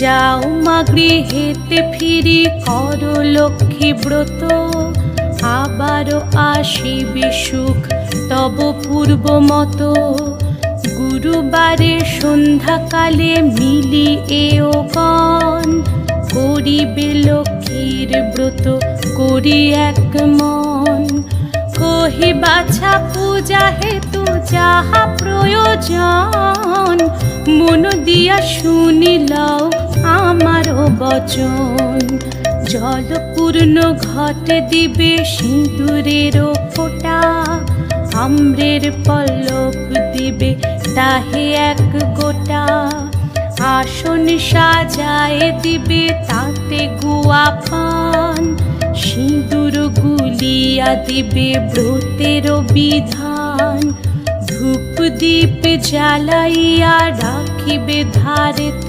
যাও মা গৃহেতে ফিরি কর লক্ষ্মী ব্রত। আবারও আসিবে সুখ, তব পূর্ব মতো গুরুবারে সন্ধ্যাকালে মিলি এও গণ। করিবে লক্ষ্মীর ব্রত, করি এক মন। কহি বাছা পূজা হেতু যাহা প্রয়োজন, মন দিয়া শুনিলাও জলপূর্ণ ঘটে দিবে সিঁদুরেরও ফোটা। আম্রের পল্লব দিবে তাহে এক গোটা। আসন সাজায় দিবে তাতে গুয়া পান। সিঁদুর গুলিয়া দিবে ব্রতের বিধান। ধূপ দীপ জ্বালাইয়া রাখিবে ধারেতে